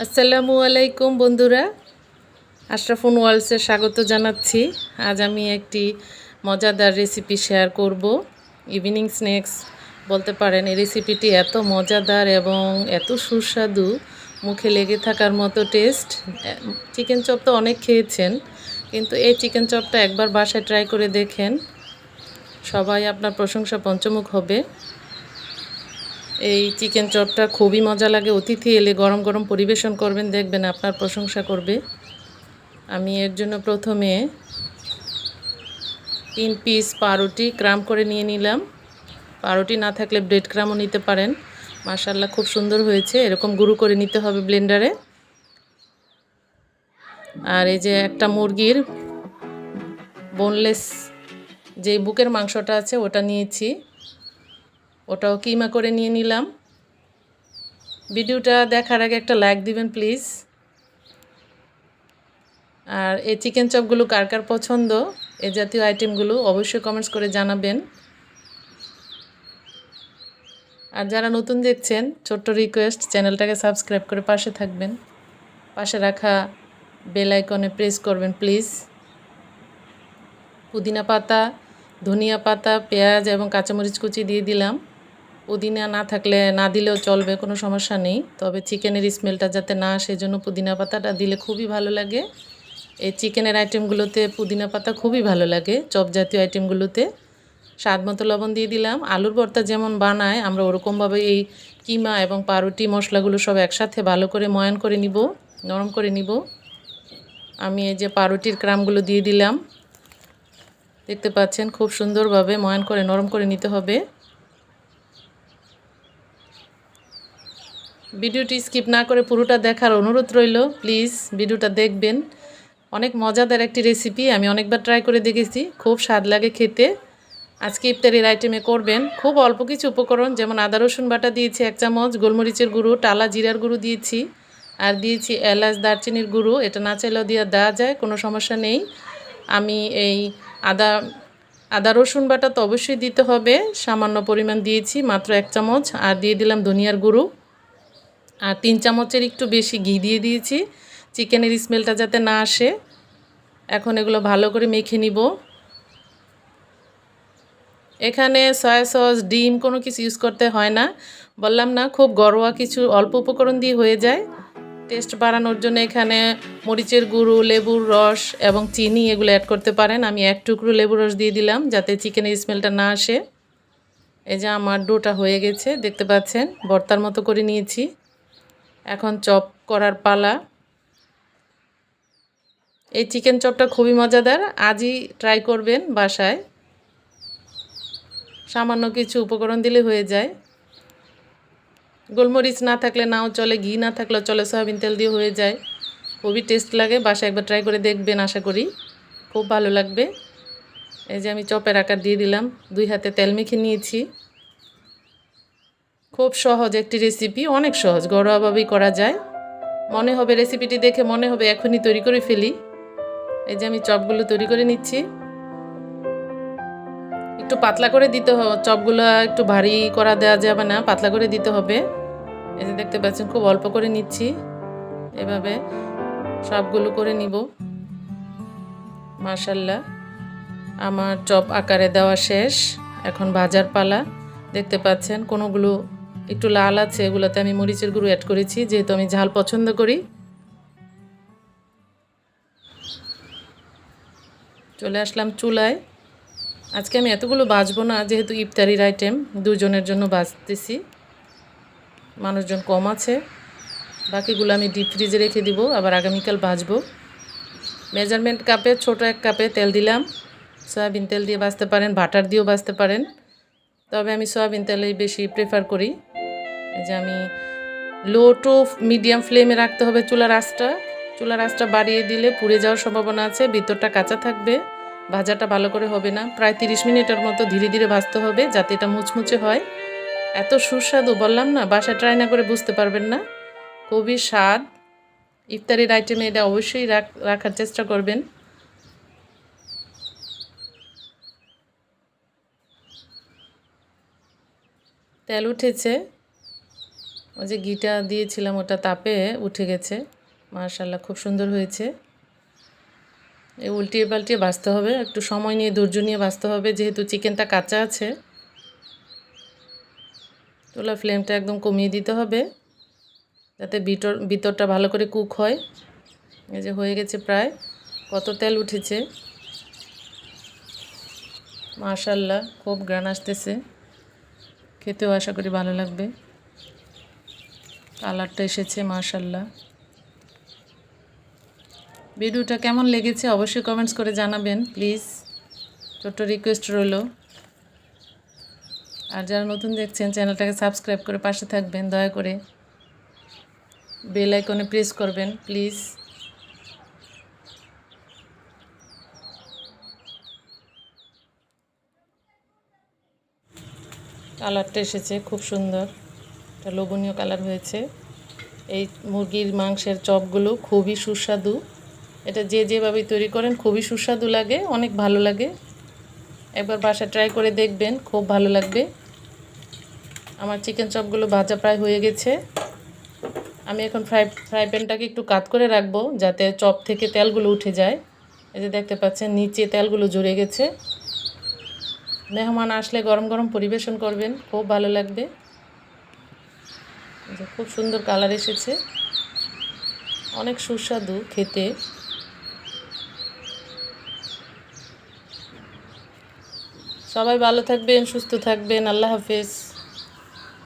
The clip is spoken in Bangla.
আসসালামু আলাইকুম বন্ধুরা। আশরাফুন ওয়ার্লসে স্বাগত জানাচ্ছি। আজ আমি একটি মজাদার রেসিপি শেয়ার করব। ইভিনিং স্ন্যাক্স বলতে পারেন এই রেসিপিটি এত মজাদার এবং এত সুস্বাদু, মুখে লেগে থাকার মতো টেস্ট চিকেন চপ তো অনেক খেয়েছেন, কিন্তু এই চিকেন চপটা একবার বাসায় ট্রাই করে দেখেন। সবাই আপনার প্রশংসা পঞ্চমুখ হবে। এই চিকেন চপটা খুবই মজা লাগে। অতিথি এলে গরম গরম পরিবেশন করবেন, দেখবেন আপনার প্রশংসা করবে। আমি এর জন্য প্রথমে তিন পিস পাউরুটি ক্রাম করে নিয়ে নিলাম। পাউরুটি না থাকলে ব্রেড ক্রামও নিতে পারেন। মাসাল্লাহ খুব সুন্দর হয়েছে। এরকম গুঁড়ো করে নিতে হবে ব্লেন্ডারে আর এই যে একটা মুরগির বোনলেস যে বুকের মাংসটা আছে, ওটা নিয়েছি। ওটাও কিমা করে নিয়ে নিলাম। ভিডিওটা দেখার আগে একটা লাইক দিবেন, প্লিজ। আর এই চিকেন চপগুলো কার কার পছন্দ, এ জাতীয় আইটেমগুলো অবশ্যই কমেন্টস করে জানাবেন। আর যারা নতুন দেখছেন, ছোট্ট রিকোয়েস্ট চ্যানেলটাকে সাবস্ক্রাইব করে পাশে থাকবেন। পাশে রাখা বেল আইকনে প্রেস করবেন প্লিজ পুদিনা পাতা, ধনিয়া পাতা, পেঁয়াজ এবং কাঁচামরিচ কুচি দিয়ে দিলাম। পুদিনা না থাকলে না দিলেও চলবে, কোনো সমস্যা নেই। তবে চিকেনের স্মেলটা যাতে না আসে জন্য পুদিনা পাতাটা দিলে খুবই ভালো লাগে। এই চিকেনের আইটেমগুলোতে পুদিনা পাতা খুবই ভালো লাগে, চপ জাতীয় আইটেমগুলোতে। স্বাদ মতো লবণ দিয়ে দিলাম। আলুর ভর্তা যেমন বানায়, আমরা ওরকমভাবে এই কিমা এবং পাউরুটি মশলাগুলো সব একসাথে ভালো করে ময়ান করে নিব, নরম করে নিব। আমি এই যে পাউরুটির ক্রামগুলো দিয়ে দিলাম। দেখতে পাচ্ছেন, খুব সুন্দরভাবে ময়ান করে, নরম করে নিতে হবে। ভিডিওটি স্কিপ না করে পুরোটা দেখার অনুরোধ রইল। প্লিজ ভিডিওটা দেখবেন। অনেক মজাদার একটি রেসিপি আমি অনেকবার ট্রাই করে দেখেছি। খুব স্বাদ লাগে খেতে। আজকে ইফতারির আইটেমে করবেন। খুব অল্প কিছু উপকরণ, যেমন আদা, রসুন বাটা দিয়েছি এক চামচ, গোলমরিচের গুঁড়ো, টালা, জিরার গুঁড়ো দিয়েছি। আর দিয়েছি এলাচ, দারচিনির গুঁড়ো। এটা না চাইলেও দিয়ে দেওয়া যায়, কোনো সমস্যা নেই। আমি এই আদা আদা, রসুন বাটা তো অবশ্যই দিতে হবে। সামান্য পরিমাণ দিয়েছি, মাত্র এক চামচ। আর দিয়ে দিলাম ধনিয়ার গুঁড়ো। আর তিন চামচের একটু বেশি ঘি দিয়ে দিয়েছি। চিকেনের স্মেলটা যাতে না আসে। এখন এগুলো ভালো করে মেখে নিব। এখানে সয়া সস ডিম কোনো কিছু ইউজ করতে হয় না। বললাম না, খুব ঘরোয়া কিছু অল্প উপকরণ দিয়ে হয়ে যায়। টেস্ট বাড়ানোর জন্য এখানে মরিচের গুঁড়ো, লেবুর রস এবং চিনি এগুলো অ্যাড করতে পারেন। আমি এক টুকরো লেবুর রস দিয়ে দিলাম যাতে চিকেনের স্মেলটা না আসে। এই যে আমার ডোটা হয়ে গেছে, দেখতে পাচ্ছেন? ভর্তার মতো করে নিয়েছি। এখন চপ করার পালা। এই চিকেন চপটা খুবই মজাদার। আজই ট্রাই করবেন বাসায়। সামান্য কিছু উপকরণ দিলে হয়ে যায়। গোলমরিচ না থাকলে নাও চলে, ঘি না থাকলেও চলে, সয়াবিন তেল দিয়ে হয়ে যায়। খুবই টেস্ট লাগে, বাসায় একবার ট্রাই করে দেখবেন, আশা করি। খুব ভালো লাগবে। এই যে আমি চপের আকার দিয়ে দিলাম, দুই হাতে তেল মেখে নিয়েছি। খুব সহজ একটি রেসিপি অনেক সহজ, ঘরোয়াভাবেই করা যায়। মনে হবে রেসিপিটি দেখে মনে হবে এখনই তৈরি করে ফেলি। এই যে আমি চপগুলো তৈরি করে নিচ্ছি। একটু পাতলা করে দিতে হবে চপগুলো একটু ভারী করা দেওয়া যাবে না, পাতলা করে দিতে হবে। এই যে দেখতে পাচ্ছেন, খুব অল্প করে নিচ্ছি। এভাবে সবগুলো করে নিব। মার্শাল্লাহ আমার চপ আকারে দেওয়া শেষ। এখন ভাজার পালা। দেখতে পাচ্ছেন, কোনোগুলো একটু লাল আছে, এগুলোতে আমি মরিচের গুঁড়ো অ্যাড করেছি, যেহেতু আমি ঝাল পছন্দ করি। চলে আসলাম চুলায়। আজকে আমি এতগুলো বাজবো না, যেহেতু ইফতারির আইটেম দুজনের জন্য বাজতেছি। মানুষজন কম আছে। বাকিগুলো আমি ডিপ ফ্রিজে রেখে দিব, আবার আগামীকাল ভাজবো মেজারমেন্ট কাপে, ছোট এক কাপে তেল দিলাম। সয়াবিন তেল দিয়ে বাঁচতে পারেন, বাটার দিয়েও বাঁচতে পারেন। তবে আমি সয়াবিন তেলেই বেশি প্রেফার করি। যে আমি লো টু মিডিয়াম ফ্লেমে রাখতে হবে চুলার আঁচটা। চুলার আঁচটা বাড়িয়ে দিলে পুড়ে যাওয়ার সম্ভাবনা আছে, ভিতরটা কাঁচা থাকবে, ভাজাটা ভালো করে হবে না। প্রায় তিরিশ মিনিটের মতো ধীরে ধীরে ভাজতে হবে যাতে এটা মুচমুচে হয়। এত সুস্বাদু, বললাম না বাসা ট্রাই না করে বুঝতে পারবেন না। খুবই স্বাদ। ইফতারির আইটেমে এটা অবশ্যই রাখার চেষ্টা করবেন। তেল উঠেছে। ওই যে ঘিটা দিয়েছিলাম ওটা তাপে উঠে গেছে। মার্শাল্লাহ খুব সুন্দর হয়েছে। এই উল্টিয়ে পাল্টিয়ে বাঁচতে হবে, একটু সময় নিয়ে, ধৈর্য নিয়ে বাঁচতে হবে, যেহেতু চিকেনটা কাঁচা আছে। তোলা ফ্লেমটা একদম কমিয়ে দিতে হবে, যাতে ভিতর ভিতরটা ভালো করে কুক হয়। এই যে হয়ে গেছে প্রায়, কত তেল উঠেছে। মাশাল্লাহ খুব গ্রান আসতেছে। খেতেও আশা করি ভালো লাগবে। কালারটা এসেছে মাশাল্লাহ ভিডিওটা কেমন লেগেছে অবশ্যই কমেন্টস করে জানাবেন প্লিজ ছোট্ট রিকোয়েস্ট রইল। আর যারা নতুন দেখছেন, চ্যানেলটাকে সাবস্ক্রাইব করে পাশে থাকবেন, দয়া করে। বেল আইকনে প্রেস করবেন প্লিজ কালারটা এসেছে, খুব সুন্দর। একটা লোভনীয় কালার হয়েছে। এই মুরগির মাংসের চপগুলো খুবই সুস্বাদু। এটা যে যেভাবে তৈরি করেন, খুবই সুস্বাদু লাগে, অনেক ভালো লাগে। একবার বাসা ট্রাই করে দেখবেন, খুব ভালো লাগবে। আমার চিকেন চপগুলো ভাজা প্রায় হয়ে গেছে। আমি এখন ফ্রাই ফ্রাই প্যানটাকে একটু কাত করে রাখব, যাতে চপ থেকে তেলগুলো উঠে যায়। এই যে দেখতে পাচ্ছেন, নিচে তেলগুলো জড়ে গেছে। মেহমান আসলে গরম গরম পরিবেশন করবেন, খুব ভালো লাগবে। খুব সুন্দর কালার এসেছে। অনেক সুস্বাদু খেতে। সবাই ভালো থাকবেন সুস্থ থাকবেন। আল্লাহ হাফেজ।